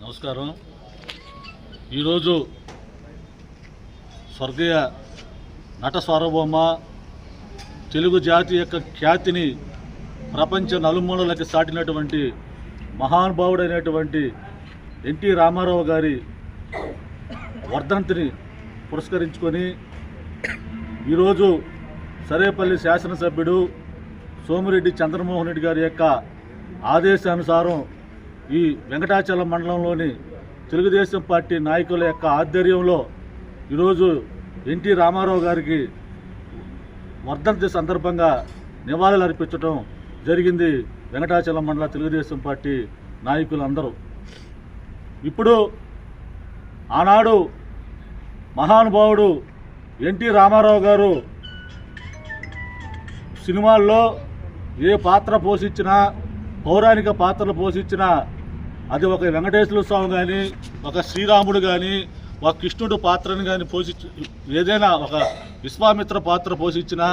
నమస్కారం. ఈరోజు స్వర్గీయ నట సార్వభౌమ తెలుగు జాతి యొక్క ఖ్యాతిని ప్రపంచ నలుమూలలకి సాటినటువంటి మహానుభావుడైనటువంటి ఎన్టీ రామారావు గారి వర్ధంతిని పురస్కరించుకొని ఈరోజు సరేపల్లి శాసనసభ్యుడు సోమిరెడ్డి చంద్రమోహన్ రెడ్డి గారి యొక్క ఆదేశానుసారం ఈ వెంకటాచలం మండలంలోని తెలుగుదేశం పార్టీ నాయకుల యొక్క ఆధ్వర్యంలో ఈరోజు ఎన్టీ రామారావు గారికి వర్ధంతి సందర్భంగా నివాళులు అర్పించడం జరిగింది వెంకటాచలం మండల తెలుగుదేశం పార్టీ నాయకులందరూ. ఇప్పుడు ఆనాడు మహానుభావుడు ఎన్టీ రామారావు గారు సినిమాల్లో ఏ పాత్ర పోషించినా పౌరాణిక పాత్రలు పోషించినా అది ఒక వెంకటేశ్వర స్వామి కానీ ఒక శ్రీరాముడు కానీ ఒక కృష్ణుడు పాత్రని కానీ పోషించి ఏదైనా ఒక విశ్వామిత్ర పాత్ర పోషించినా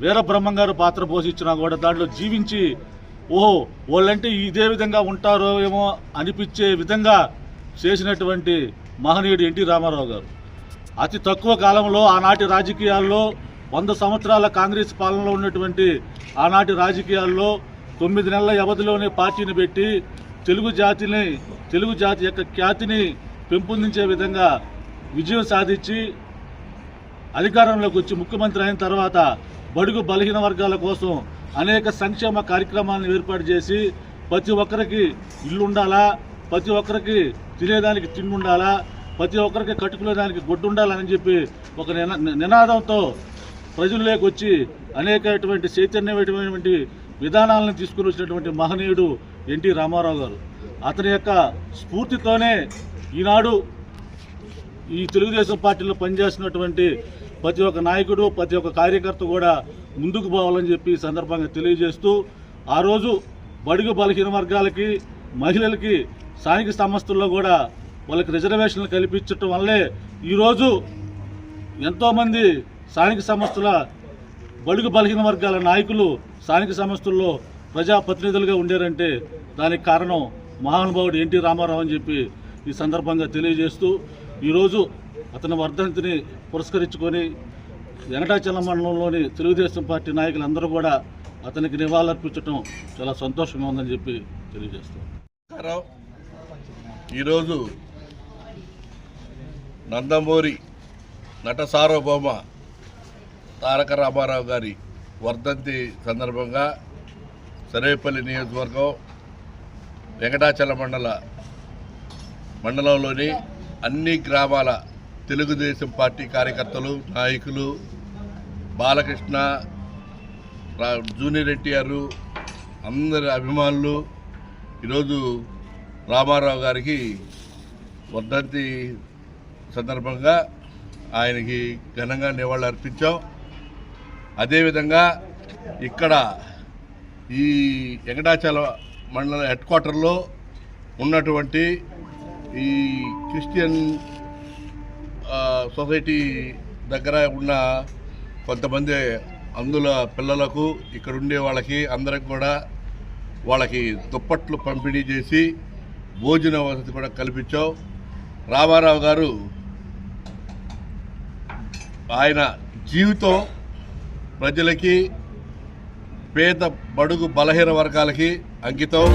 వీరబ్రహ్మం గారు పాత్ర పోషించినా కూడా దాంట్లో జీవించి ఓహో వాళ్ళంటే ఇదే విధంగా ఉంటారో ఏమో అనిపించే విధంగా చేసినటువంటి మహనీయుడు ఎన్టీ రామారావు గారు. అతి తక్కువ కాలంలో ఆనాటి రాజకీయాల్లో వంద సంవత్సరాల కాంగ్రెస్ పాలనలో ఉన్నటువంటి ఆనాటి రాజకీయాల్లో తొమ్మిది నెలల వ్యవధిలోనే పార్టీని పెట్టి తెలుగు జాతిని తెలుగు జాతి యొక్క ఖ్యాతిని పెంపొందించే విధంగా విజయం సాధించి అధికారంలోకి వచ్చి ముఖ్యమంత్రి అయిన తర్వాత బడుగు బలహీన వర్గాల కోసం అనేక సంక్షేమ కార్యక్రమాలను ఏర్పాటు చేసి ప్రతి ఒక్కరికి ఇల్లు ఉండాలా ప్రతి ఒక్కరికి తినేదానికి తిండి ఉండాలా ప్రతి ఒక్కరికి కట్టుకునేదానికి గొడ్డు ఉండాలని చెప్పి ఒక నినా నినాదంతో ప్రజల్లోకి వచ్చి అనేకటువంటి చైతన్యమైనటువంటి విధానాలను తీసుకుని వచ్చినటువంటి మహనీయుడు ఎన్టీ రామారావు గారు. అతని యొక్క స్ఫూర్తితోనే ఈనాడు ఈ తెలుగుదేశం పార్టీలో పనిచేస్తున్నటువంటి ప్రతి ఒక్క నాయకుడు ప్రతి ఒక్క కార్యకర్త కూడా ముందుకు పోవాలని చెప్పి సందర్భంగా తెలియజేస్తూ ఆ రోజు బడుగు బలహీన వర్గాలకి మహిళలకి స్థానిక సంస్థల్లో కూడా వాళ్ళకి రిజర్వేషన్లు కల్పించటం వల్లే ఈరోజు ఎంతోమంది స్థానిక సంస్థల బడుగు బలహీన వర్గాల నాయకులు స్థానిక సంస్థల్లో ప్రజాప్రతినిధులుగా ఉండారంటే దానికి కారణం మహానుభావుడు ఎన్టీ రామారావు అని చెప్పి ఈ సందర్భంగా తెలియజేస్తూ ఈరోజు అతని వర్ధంతిని పురస్కరించుకొని వెంకటాచలం మండలంలోని తెలుగుదేశం పార్టీ నాయకులందరూ కూడా అతనికి నివాళులర్పించడం చాలా సంతోషంగా ఉందని చెప్పి తెలియజేస్తాం ఈరోజు నందమూరి నట సార్వభౌమ తారక రామారావు గారి వర్ధంతి సందర్భంగా సరేపల్లి నియోజకవర్గం వెంకటాచల మండల మండలంలోని అన్ని గ్రామాల తెలుగుదేశం పార్టీ కార్యకర్తలు నాయకులు బాలకృష్ణ జూనియర్ ఎన్టీఆర్ అందరి అభిమానులు ఈరోజు రామారావు గారికి వర్ధంతి సందర్భంగా ఆయనకి ఘనంగా నివాళులు అర్పించాం. అదేవిధంగా ఇక్కడ ఈ వెంకటాచల మండల హెడ్ క్వార్టర్లో ఉన్నటువంటి ఈ క్రిస్టియన్ సొసైటీ దగ్గర ఉన్న కొంతమంది అందుల పిల్లలకు ఇక్కడ ఉండే వాళ్ళకి అందరికి కూడా వాళ్ళకి దుప్పట్లు పంపిణీ చేసి భోజన వసతి కూడా కల్పించాం. రామారావు గారు ఆయన జీవితం ప్రజలకి పేద బడుగు బలహీన వర్గాలకి అంకితం.